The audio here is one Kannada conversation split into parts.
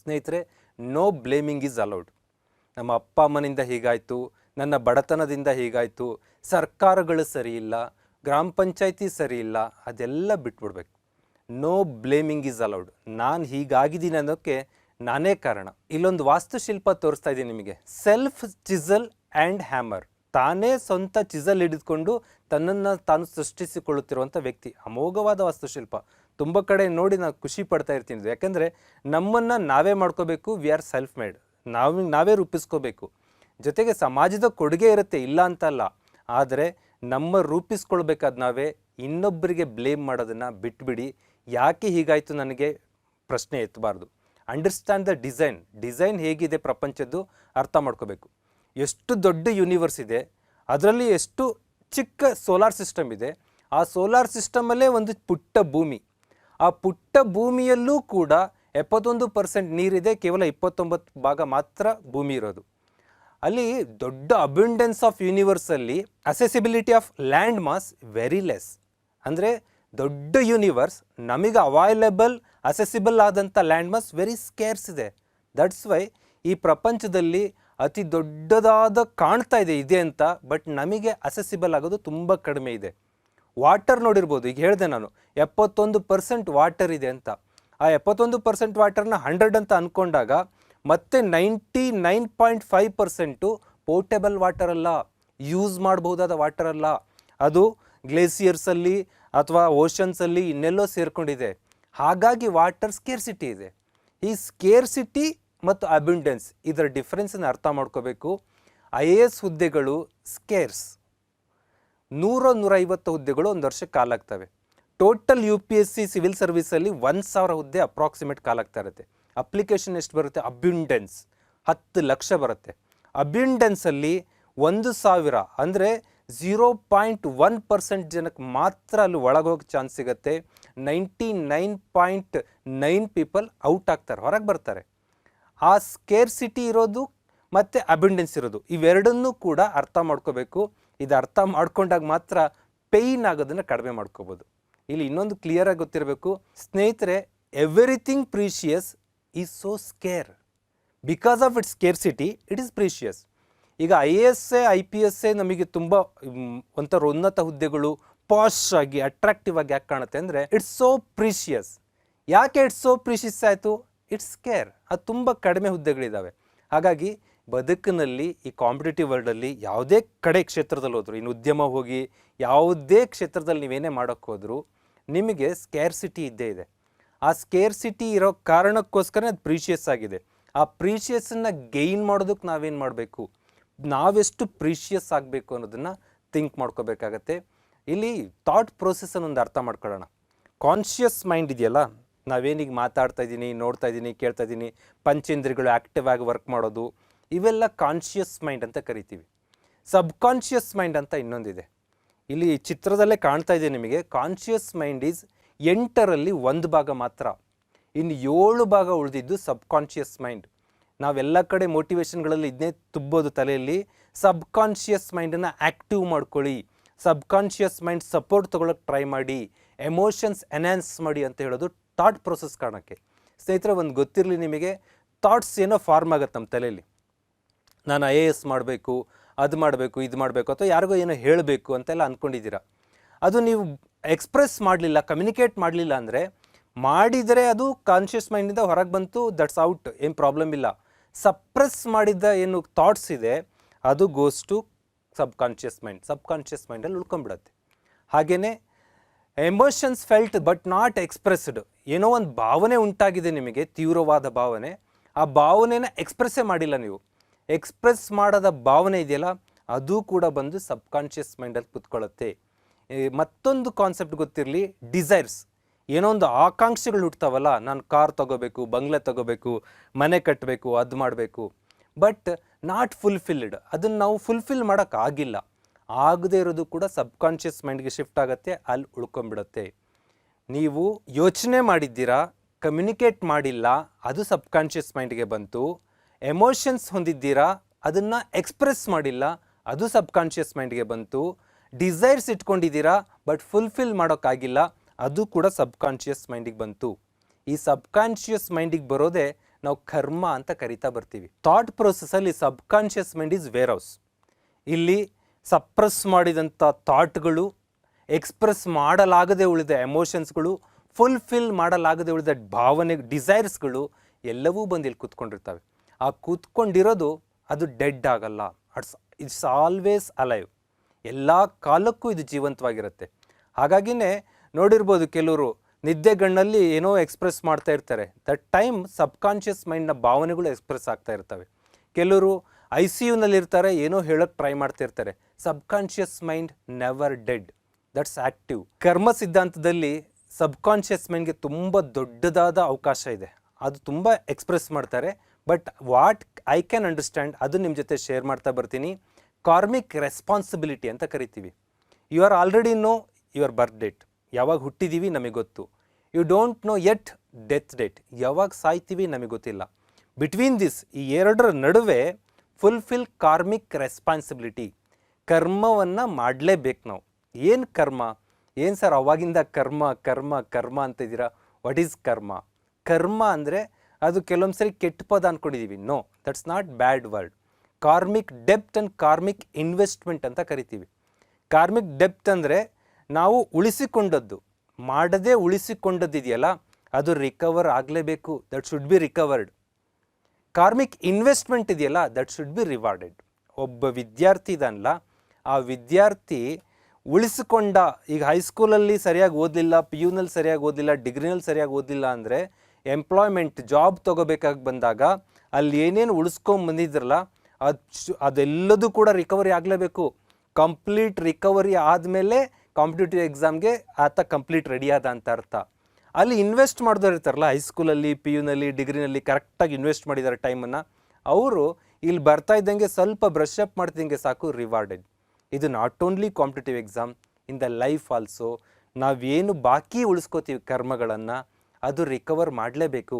ಸ್ನೇಹಿತರೆ ನೋ ಬ್ಲೇಮಿಂಗ್ ಈಸ್ ಅಲೌಡ್ ನಮ್ಮ ಅಪ್ಪ ಅಮ್ಮನಿಂದ ಹೀಗಾಯಿತು, ನನ್ನ ಬಡತನದಿಂದ ಹೀಗಾಯಿತು, ಸರ್ಕಾರಗಳು ಸರಿಯಿಲ್ಲ ಗ್ರಾಮ ಪಂಚಾಯಿತಿ ಸರಿಯಿಲ್ಲ ಅದೆಲ್ಲ ಬಿಟ್ಬಿಡ್ಬೇಕು. ನೋ ಬ್ಲೇಮಿಂಗ್ ಈಸ್ ಅಲೌಡ್ ನಾನು ಹೀಗಾಗಿದ್ದೀನಿ ಅನ್ನೋಕ್ಕೆ ನಾನೇ ಕಾರಣ. ಇಲ್ಲೊಂದು ವಾಸ್ತುಶಿಲ್ಪ ತೋರಿಸ್ತಾ ಇದ್ದೀನಿ ನಿಮಗೆ. ಸೆಲ್ಫ್ ಚಿಸಲ್ ಆ್ಯಂಡ್ ಹ್ಯಾಮರ್ ತಾನೇ ಸ್ವಂತ ಚಿಸಲ್ ಹಿಡಿದುಕೊಂಡು ತನ್ನನ್ನು ತಾನು ಸೃಷ್ಟಿಸಿಕೊಳ್ಳುತ್ತಿರುವಂಥ ವ್ಯಕ್ತಿ. ಅಮೋಘವಾದ ವಾಸ್ತುಶಿಲ್ಪ. ತುಂಬ ಕಡೆ ನೋಡಿ ನಾನು ಖುಷಿ ಪಡ್ತಾ ಇರ್ತೀನಿ ಯಾಕೆಂದರೆ ನಮ್ಮನ್ನು ನಾವೇ ಮಾಡ್ಕೋಬೇಕು ವಿ ಆರ್ ಸೆಲ್ಫ್ ಮೇಡ್ ನಾವು ನಾವೇ ರೂಪಿಸ್ಕೋಬೇಕು. ಜೊತೆಗೆ ಸಮಾಜದ ಕೊಡುಗೆ ಇರುತ್ತೆ, ಇಲ್ಲ ಅಂತಲ್ಲ ಆದರೆ ನಮ್ಮ ರೂಪಿಸ್ಕೊಳ್ಬೇಕಾದ ನಾವೇ ಇನ್ನೊಬ್ಬರಿಗೆ ಬ್ಲೇಮ್ ಮಾಡೋದನ್ನು ಬಿಟ್ಬಿಡಿ. ಯಾಕೆ ಹೀಗಾಯಿತು ನನಗೆ? ಪ್ರಶ್ನೆ ಎತ್ತಬಾರ್ದು ಅಂಡರ್ಸ್ಟ್ಯಾಂಡ್ ದ ಡಿಸೈನ್ ಡಿಸೈನ್ ಹೇಗಿದೆ ಪ್ರಪಂಚದ್ದು ಅರ್ಥ ಮಾಡ್ಕೋಬೇಕು. ಎಷ್ಟು ದೊಡ್ಡ ಯೂನಿವರ್ಸ್ ಇದೆ, ಅದರಲ್ಲಿ ಎಷ್ಟು ಚಿಕ್ಕ ಸೋಲಾರ್ ಸಿಸ್ಟಮ್ ಇದೆ, ಆ ಸೋಲಾರ್ ಸಿಸ್ಟಮಲ್ಲೇ ಒಂದು ಪುಟ್ಟ ಭೂಮಿ. ಆ ಪುಟ್ಟ ಭೂಮಿಯಲ್ಲೂ ಕೂಡ ಎಪ್ಪತ್ತೊಂದು ಪರ್ಸೆಂಟ್ ನೀರಿದೆ, ಕೇವಲ ಇಪ್ಪತ್ತೊಂಬತ್ತು ಭಾಗ ಮಾತ್ರ ಭೂಮಿ ಇರೋದು. ಅಲ್ಲಿ ದೊಡ್ಡ abundance of ಯೂನಿವರ್ಸಲ್ಲಿ accessibility of land mass very less ಅಂದರೆ ದೊಡ್ಡ ಯೂನಿವರ್ಸ್ ನಮಗೆ ಅವೈಲೇಬಲ್ ಅಸೆಸಿಬಲ್ ಆದಂಥ ಲ್ಯಾಂಡ್ ಮಾಸ್ ವೆರಿ ಸ್ಕೇರ್ಸ್ ಇದೆ. ದಟ್ಸ್ ವೈ ಈ ಪ್ರಪಂಚದಲ್ಲಿ ಅತಿ ದೊಡ್ಡದಾದ ಕಾಣ್ತಾ ಇದೆ ಇದೆ ಅಂತ ಬಟ್ ನಮಗೆ ಅಸೆಸಿಬಲ್ ಆಗೋದು ತುಂಬ ಕಡಿಮೆ ಇದೆ. ವಾಟರ್ ನೋಡಿರ್ಬೋದು, ಈಗ ಹೇಳಿದೆ ನಾನು, ಎಪ್ಪತ್ತೊಂದು ಪರ್ಸೆಂಟ್ ವಾಟರ್ ಇದೆ ಅಂತ. ಆ ಎಪ್ಪತ್ತೊಂದು ಪರ್ಸೆಂಟ್ ವಾಟರ್ನ ಹಂಡ್ರೆಡ್ ಅಂತ ಅಂದ್ಕೊಂಡಾಗ ಮತ್ತೆ ninety nine point five percent portable water ಅಲ್ಲ ಯೂಸ್ ಮಾಡಬಹುದಾದ ವಾಟರ್ ಅಲ್ಲ. ಅದು ಗ್ಲೇಸಿಯರ್ಸಲ್ಲಿ ಅಥವಾ ಓಷನ್ಸಲ್ಲಿ ಇನ್ನೆಲ್ಲೋ ಸೇರ್ಕೊಂಡಿದೆ. ಹಾಗಾಗಿ ವಾಟರ್ ಸ್ಕೇರ್ಸಿಟಿ ಇದೆ. ಈ ಸ್ಕೇರ್ಸಿಟಿ ಮತ್ತು ಅಬ್ಯುಂಡೆನ್ಸ್ ಇದರ ಡಿಫ್ರೆನ್ಸನ್ನು ಅರ್ಥ ಮಾಡ್ಕೋಬೇಕು. ಐ ಎ ಎಸ್ ಹುದ್ದೆಗಳು ಸ್ಕೇರ್ಸ್ ನೂರ ನೂರೈವತ್ತು ಹುದ್ದೆಗಳು ಒಂದು ವರ್ಷಕ್ಕೆ ಕಾಲಾಗ್ತವೆ total U P S C civil ಸರ್ವಿಸಲ್ಲಿ ಒಂದು ಸಾವಿರ ಹುದ್ದೆ ಅಪ್ರಾಕ್ಸಿಮೇಟ್ ಕಾಲಾಗ್ತಾ ಇರುತ್ತೆ. ಅಪ್ಲಿಕೇಶನ್ ಎಷ್ಟು ಬರುತ್ತೆ? ಅಬ್ಯುಂಡೆನ್ಸ್ ಹತ್ತು ಲಕ್ಷ ಬರುತ್ತೆ. ಅಬ್ಯುಂಡೆನ್ಸಲ್ಲಿ ಒಂದು ಸಾವಿರ ಅಂದರೆ ಝೀರೋ ಪಾಯಿಂಟ್ ಒನ್ ಪರ್ಸೆಂಟ್ ಜನಕ್ಕೆ ಮಾತ್ರ ಅಲ್ಲಿ ಒಳಗೋಗಿ ಚಾನ್ಸ್ ಸಿಗುತ್ತೆ. Ninety nine point nine people out ಆಗ್ತಾರೆ, ಹೊರಗೆ ಬರ್ತಾರೆ. ಆ ಸ್ಕೇರ್ ಸಿಟಿ ಇರೋದು ಮತ್ತು ಅಬ್ಯುಂಡೆನ್ಸ್ ಇರೋದು. ಇವೆರಡನ್ನೂ ಕೂಡ ಅರ್ಥ ಮಾಡ್ಕೋಬೇಕು. ಇದು ಅರ್ಥ ಮಾಡ್ಕೊಂಡಾಗ ಮಾತ್ರ ಪೇಯ್ನ್ ಆಗೋದನ್ನು ಕಡಿಮೆ ಮಾಡ್ಕೋಬೋದು. ಇಲ್ಲಿ ಇನ್ನೊಂದು ಕ್ಲಿಯರಾಗಿ ಗೊತ್ತಿರಬೇಕು. ಸ್ನೇಹಿತರೆ everything precious is so scarce because of its scarcity it is precious ಈಗ I A S A I P S A ನಮಗೆ ತುಂಬ ಒಂಥರ ಉನ್ನತ ಹುದ್ದೆಗಳು ಪಾಶ್ ಆಗಿ ಅಟ್ರಾಕ್ಟಿವ್ ಆಗಿ ಯಾಕೆ ಕಾಣುತ್ತೆ ಅಂದರೆ ಇಟ್ಸ್ ಸೋ ಪ್ರೀಶಿಯಸ್ ಯಾಕೆ ಇಟ್ಸ್ ಸೋ ಪ್ರೀಶಿಯಸ್ ಆಯಿತು? ಇಟ್ಸ್ ಕೇರ್ ಅದು ತುಂಬ ಕಡಿಮೆ ಹುದ್ದೆಗಳಿದ್ದಾವೆ ಹಾಗಾಗಿ ಬದುಕಿನಲ್ಲಿ ಈ ಕಾಂಪಿಟೇಟಿವ್ ವರ್ಲ್ಡಲ್ಲಿ ಯಾವುದೇ ಕಡೆ ಕ್ಷೇತ್ರದಲ್ಲಿ ಹೋದರು, ಇನ್ನು ಉದ್ಯಮ ಹೋಗಿ ಯಾವುದೇ ಕ್ಷೇತ್ರದಲ್ಲಿ ನೀವೇನೇ ಮಾಡೋಕ್ಕೆ ಹೋದರೂ, ನಿಮಗೆ ಸ್ಕೇರ್ಸಿಟಿ ಇದ್ದೇ ಇದೆ. ಆ ಸ್ಕೇರ್ಸಿಟಿ ಇರೋ ಕಾರಣಕ್ಕೋಸ್ಕರ ಅದು ಪ್ರೀಶಿಯಸ್ ಆಗಿದೆ. ಆ ಪ್ರೀಷಿಯಸ್ಸನ್ನು ಗೈನ್ ಮಾಡೋದಕ್ಕೆ ನಾವೇನು ಮಾಡಬೇಕು? ನಾವೆಷ್ಟು ಪ್ರೀಶಿಯಸ್ ಆಗಬೇಕು ಅನ್ನೋದನ್ನು ಥಿಂಕ್ ಮಾಡ್ಕೋಬೇಕಾಗತ್ತೆ. ಇಲ್ಲಿ ಥಾಟ್ ಪ್ರೊಸೆಸನ್ನು ಒಂದು ಅರ್ಥ ಮಾಡ್ಕೊಳ್ಳೋಣ. ಕಾನ್ಷಿಯಸ್ ಮೈಂಡ್ ಇದೆಯಲ್ಲ, ನಾವೇನೀಗ ಮಾತಾಡ್ತಾ ಇದ್ದೀನಿ ನೋಡ್ತಾ ಇದ್ದೀನಿ ಕೇಳ್ತಾ ಇದ್ದೀನಿ ಪಂಚೇಂದ್ರಿಗಳು ಆ್ಯಕ್ಟಿವ್ ಆಗಿ ವರ್ಕ್ ಮಾಡೋದು ಇವೆಲ್ಲ ಕಾನ್ಷಿಯಸ್ ಮೈಂಡ್ ಅಂತ ಕರಿತೀವಿ. ಸಬ್ಕಾನ್ಷಿಯಸ್ ಮೈಂಡ್ ಅಂತ ಇನ್ನೊಂದಿದೆ. ಇಲ್ಲಿ ಚಿತ್ರದಲ್ಲೇ ಕಾಣ್ತಾ ಇದೆ ನಿಮಗೆ ಕಾನ್ಷಿಯಸ್ ಮೈಂಡ್ ಈಸ್ ಎಂಟರಲ್ಲಿ ಒಂದು ಭಾಗ ಮಾತ್ರ. ಇನ್ನು ಏಳು ಭಾಗ ಉಳಿದಿದ್ದು ಸಬ್ಕಾನ್ಷಿಯಸ್ ಮೈಂಡ್ ನಾವೆಲ್ಲ ಕಡೆ ಮೋಟಿವೇಶನ್ಗಳಲ್ಲಿ ಇದನ್ನೇ ತುಂಬೋದು ತಲೆಯಲ್ಲಿ. ಸಬ್ಕಾನ್ಷಿಯಸ್ ಮೈಂಡನ್ನು ಆ್ಯಕ್ಟಿವ್ ಮಾಡ್ಕೊಳ್ಳಿ. ಸಬ್ಕಾನ್ಷಿಯಸ್ ಮೈಂಡ್ ಸಪೋರ್ಟ್ ತೊಗೊಳಕ್ಕೆ ಟ್ರೈ ಮಾಡಿ. ಎಮೋಷನ್ಸ್ ಎನ್ಹಾನ್ಸ್ ಮಾಡಿ ಅಂತ ಹೇಳೋದು ಥಾಟ್ ಪ್ರೊಸೆಸ್ ಕಾರಣಕ್ಕೆ. ಸ್ನೇಹಿತರೆ, ಒಂದು ಗೊತ್ತಿರಲಿ ನಿಮಗೆ ಥಾಟ್ಸ್ ಏನೋ ಫಾರ್ಮ್ ಆಗುತ್ತೆ ನಮ್ಮ ತಲೆಯಲ್ಲಿ. ನಾನು ಐ ಎ ಎಸ್ ಮಾಡಬೇಕು, ಅದು ಮಾಡಬೇಕು, ಇದು ಮಾಡಬೇಕು ಅಥವಾ ಯಾರಿಗೋ ಏನೋ ಹೇಳಬೇಕು ಅಂತೆಲ್ಲ ಅಂದ್ಕೊಂಡಿದ್ದೀರಾ? ಅದು ನೀವು ಎಕ್ಸ್ಪ್ರೆಸ್ ಮಾಡಲಿಲ್ಲ ಕಮ್ಯುನಿಕೇಟ್ ಮಾಡಲಿಲ್ಲ ಅಂದರೆ ಮಾಡಿದರೆ ಅದು ಕಾನ್ಷಿಯಸ್ ಮೈಂಡಿಂದ ಹೊರಗೆ ಬಂತು ದಟ್ಸ್ ಔಟ್ ಏನು ಪ್ರಾಬ್ಲಮ್ ಇಲ್ಲ. ಸಪ್ರೆಸ್ ಮಾಡಿದ್ದ ಏನು ಥಾಟ್ಸ್ ಇದೆ, ಅದು goes to subconscious mind subconscious ಮೈಂಡಲ್ಲಿ ಉಳ್ಕೊಂಡ್ಬಿಡತ್ತೆ. ಹಾಗೆಯೇ emotions felt but not expressed ಏನೋ ಒಂದು ಭಾವನೆ ಉಂಟಾಗಿದೆ ನಿಮಗೆ, ತೀವ್ರವಾದ ಭಾವನೆ. ಆ ಭಾವನೆನ ಎಕ್ಸ್ಪ್ರೆಸ್ಸೇ ಮಾಡಿಲ್ಲ ನೀವು. ಎಕ್ಸ್ಪ್ರೆಸ್ ಮಾಡದ ಭಾವನೆ ಇದೆಯಲ್ಲ, ಅದು ಕೂಡ ಬಂದು ಸಬ್ ಕಾನ್ಷಿಯಸ್ ಮೈಂಡಲ್ಲಿ ಕುತ್ಕೊಳ್ಳುತ್ತೆ. ಮತ್ತೊಂದು ಕಾನ್ಸೆಪ್ಟ್ ಗೊತ್ತಿರಲಿ ಡಿಸೈರ್ಸ್ ಏನೋ ಒಂದು ಆಕಾಂಕ್ಷೆಗಳು ಹುಟ್ತಾವಲ್ಲ, ನಾನು ಕಾರ್ ತಗೋಬೇಕು, ಬಂಗ್ಲೆ ತಗೋಬೇಕು, ಮನೆ ಕಟ್ಟಬೇಕು ಅದು ಮಾಡಬೇಕು. ಬಟ್ ನಾಟ್ ಫುಲ್ಫಿಲ್ಡ್ ಅದನ್ನು ನಾವು ಫುಲ್ಫಿಲ್ ಮಾಡೋಕ್ಕಾಗಿಲ್ಲ ಆಗದೇ ಇರೋದು ಕೂಡ ಸಬ್ ಕಾನ್ಷಿಯಸ್ ಮೈಂಡ್ಗೆ ಶಿಫ್ಟ್ ಆಗುತ್ತೆ, ಅಲ್ಲಿ ಉಳ್ಕೊಂಬಿಡುತ್ತೆ ನೀವು ಯೋಚನೆ ಮಾಡಿದ್ದೀರಾ ಕಮ್ಯುನಿಕೇಟ್ ಮಾಡಿಲ್ಲ, ಅದು ಸಬ್ ಕಾನ್ಷಿಯಸ್ ಮೈಂಡ್ಗೆ ಬಂತು. ಎಮೋಷನ್ಸ್ ಹೊಂದಿದ್ದೀರಾ? ಅದನ್ನು ಎಕ್ಸ್ಪ್ರೆಸ್ ಮಾಡಿಲ್ಲ. ಅದು ಸಬ್ ಕಾನ್ಷಿಯಸ್ ಮೈಂಡ್ಗೆ ಬಂತು. ಡಿಸೈರ್ಸ್ ಇಟ್ಕೊಂಡಿದ್ದೀರಾ? ಬಟ್ ಫುಲ್ಫಿಲ್ ಮಾಡೋಕ್ಕಾಗಿಲ್ಲ. ಅದು ಕೂಡ ಸಬ್ ಕಾನ್ಷಿಯಸ್ ಮೈಂಡಿಗೆ ಬಂತು. ಈ ಸಬ್ ಕಾನ್ಷಿಯಸ್ ಮೈಂಡಿಗೆ ಬರೋದೇ ನಾವು ಕರ್ಮ ಅಂತ ಕರಿತಾ ಬರ್ತೀವಿ. ಥಾಟ್ ಪ್ರೊಸೆಸ್ಸಲ್ಲಿ subconscious mind is warehouse ಇಲ್ಲಿ ಸಪ್ರೆಸ್ ಮಾಡಿದಂಥ ಥಾಟ್ಗಳು, ಎಕ್ಸ್ಪ್ರೆಸ್ ಮಾಡಲಾಗದೆ ಉಳಿದ ಎಮೋಷನ್ಸ್ಗಳು, ಫುಲ್ಫಿಲ್ ಮಾಡಲಾಗದೆ ಉಳಿದ ಭಾವನೆ, ಡಿಸೈರ್ಸ್ಗಳು ಎಲ್ಲವೂ ಬಂದು ಇಲ್ಲಿ ಕೂತ್ಕೊಂಡಿರ್ತವೆ. ಆ ಕೂತ್ಕೊಂಡಿರೋದು ಅದು ಡೆಡ್ ಆಗಲ್ಲ. It's, it's always alive. ಎಲ್ಲ ಕಾಲಕ್ಕೂ ಇದು ಜೀವಂತವಾಗಿರುತ್ತೆ. ಹಾಗಾಗಿನೇ ನೋಡಿರ್ಬೋದು ಕೆಲವರು ನಿದ್ದೆಗಣ್ಣಲ್ಲಿ ಏನೋ ಎಕ್ಸ್ಪ್ರೆಸ್ ಮಾಡ್ತಾ ಇರ್ತಾರೆ. ದಟ್ ಟೈಮ್ ಸಬ್ಕಾನ್ಷಿಯಸ್ ಮೈಂಡ್ನ ಭಾವನೆಗಳು ಎಕ್ಸ್ಪ್ರೆಸ್ ಆಗ್ತಾ ಇರ್ತವೆ. ಕೆಲವರು ಐ ಸಿ ಯುನಲ್ಲಿರ್ತಾರೆ ಏನೋ ಹೇಳೋಕ್ಕೆ ಟ್ರೈ ಮಾಡ್ತಾ ಇರ್ತಾರೆ subconscious mind never dead. That's active karma ಸಿದ್ಧಾಂತದಲ್ಲಿ ಸಬ್ಕಾನ್ಷಿಯಸ್ ಮೈಂಡ್ಗೆ ತುಂಬ ದೊಡ್ಡದಾದ ಅವಕಾಶ ಇದೆ. ಅದು ತುಂಬ ಎಕ್ಸ್ಪ್ರೆಸ್ ಮಾಡ್ತಾರೆ. But what I can understand ಅದು ನಿಮ್ಮ ಜೊತೆ ಶೇರ್ ಮಾಡ್ತಾ ಬರ್ತೀನಿ. ಕಾರ್ಮಿಕ್ ರೆಸ್ಪಾನ್ಸಿಬಿಲಿಟಿ ಅಂತ ಕರಿತೀವಿ. You are already know your birth date ಯಾವಾಗ ಹುಟ್ಟಿದ್ದೀವಿ ನಮಗೆ ಗೊತ್ತು. You don't know yet death date ಯಾವಾಗ ಸಾಯ್ತೀವಿ ನಮಗೆ ಗೊತ್ತಿಲ್ಲ. ಬಿಟ್ವೀನ್ ದಿಸ್ ಈ ಎರಡರ ನಡುವೆ ಫುಲ್ಫಿಲ್ ಕಾರ್ಮಿಕ್ ರೆಸ್ಪಾನ್ಸಿಬಿಲಿಟಿ ಕರ್ಮವನ್ನು ಮಾಡಲೇಬೇಕು ನಾವು. ಏನು ಕರ್ಮ? ಏನು ಸರ್ ಅವಾಗಿಂದ ಕರ್ಮ ಕರ್ಮ ಕರ್ಮ ಅಂತ ಇದ್ದೀರಾ ವಾಟ್ ಈಸ್ ಕರ್ಮ? ಕರ್ಮ ಅಂದರೆ ಅದು ಕೆಲವೊಂದು ಸರಿ ಕೆಟ್ಟ ಪದ ಅಂದ್ಕೊಂಡಿದ್ದೀವಿ no that's not bad word karmic depth and karmic investment ಅಂತ ಕರಿತೀವಿ. ಕಾರ್ಮಿಕ್ ಡೆಪ್ತ್ ಅಂದರೆ ನಾವು ಉಳಿಸಿಕೊಂಡದ್ದು, ಮಾಡದೇ ಉಳಿಸಿಕೊಂಡದ್ದಿದೆಯಲ್ಲ ಅದು ರಿಕವರ್ ಆಗಲೇಬೇಕು that should be recovered karmic investment ಇದೆಯಲ್ಲ ದಟ್ ಶುಡ್ ಬಿ ರಿವಾರ್ಡೆಡ್ ಒಬ್ಬ ವಿದ್ಯಾರ್ಥಿ ಇದನ್ನಲ್ಲ ಆ ವಿದ್ಯಾರ್ಥಿ ಉಳಿಸಿಕೊಂಡ, ಈಗ ಹೈಸ್ಕೂಲಲ್ಲಿ ಸರಿಯಾಗಿ ಓದಲಿಲ್ಲ ಪಿ ಯುನಲ್ಲಿ ಸರಿಯಾಗಿ ಓದಲಿಲ್ಲ ಡಿಗ್ರಿನಲ್ಲಿ ಸರಿಯಾಗಿ ಓದಲಿಲ್ಲ ಅಂದರೆ ಎಂಪ್ಲಾಯ್ಮೆಂಟ್ ಜಾಬ್ ತೊಗೋಬೇಕಾಗಿ ಬಂದಾಗ ಅಲ್ಲಿ ಏನೇನು ಉಳಿಸ್ಕೊಂಡು ಬಂದಿದ್ರಲ್ಲ, ಅದು ಅದೆಲ್ಲದೂ ಕೂಡ ರಿಕವರಿ ಆಗಲೇಬೇಕು. ಕಂಪ್ಲೀಟ್ ರಿಕವರಿ ಆದಮೇಲೆ ಕಾಂಪಿಟೇಟಿವ್ ಎಕ್ಸಾಮ್ಗೆ ಆತ ಕಂಪ್ಲೀಟ್ ರೆಡಿ ಆದ ಅಂತ ಅರ್ಥ. ಅಲ್ಲಿ ಇನ್ವೆಸ್ಟ್ ಮಾಡಿದವ್ರು ಇರ್ತಾರಲ್ಲ ಹೈಸ್ಕೂಲಲ್ಲಿ ಪಿ ಯುನಲ್ಲಿ ಡಿಗ್ರಿನಲ್ಲಿ ಕರೆಕ್ಟಾಗಿ ಇನ್ವೆಸ್ಟ್ ಮಾಡಿದ್ದಾರೆ ಟೈಮನ್ನು ಅವರು ಇಲ್ಲಿ ಬರ್ತಾ ಇದ್ದಂಗೆ ಸ್ವಲ್ಪ ಬ್ರಷ್ ಅಪ್ ಮಾಡ್ತಿದ್ದಂಗೆ ಸಾಕು ರಿವಾರ್ಡೆಡ್ ಇದು not only competitive exam in the life also ನಾವೇನು ಬಾಕಿ ಉಳಿಸ್ಕೋತೀವಿ ಕರ್ಮಗಳನ್ನು ಅದು ರಿಕವರ್ ಮಾಡಲೇಬೇಕು.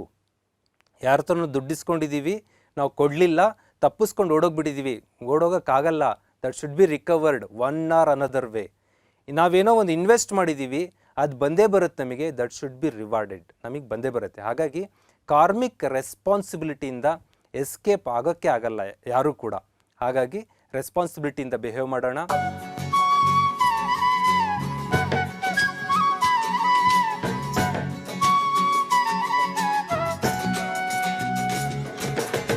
ಯಾರ ಹತ್ರನೂ ದುಡ್ಡಿಸ್ಕೊಂಡಿದ್ದೀವಿ, ನಾವು ಕೊಡಲಿಲ್ಲ, ತಪ್ಪಿಸ್ಕೊಂಡು ಓಡೋಗ್ಬಿಟ್ಟಿದ್ದೀವಿ. ಓಡೋಗೋಕ್ಕಾಗಲ್ಲ. That should be recovered one or another way ನಾವೇನೋ ಒಂದು ಇನ್ವೆಸ್ಟ್ ಮಾಡಿದ್ದೀವಿ, ಅದು ಬಂದೇ ಬರುತ್ತೆ ನಮಗೆ ದಟ್ ಶುಡ್ ಬಿ ರಿವಾರ್ಡೆಡ್ ನಮಗೆ ಬಂದೇ ಬರುತ್ತೆ. ಹಾಗಾಗಿ ಕಾರ್ಮಿಕ್ ರೆಸ್ಪಾನ್ಸಿಬಿಲಿಟಿಯಿಂದ ಎಸ್ಕೇಪ್ ಆಗೋಕ್ಕೆ ಆಗಲ್ಲ ಯಾರೂ ಕೂಡ. ಹಾಗಾಗಿ ರೆಸ್ಪಾನ್ಸಿಬಿಲಿಟಿಯಿಂದ ಬಿಹೇವ್ ಮಾಡೋಣ.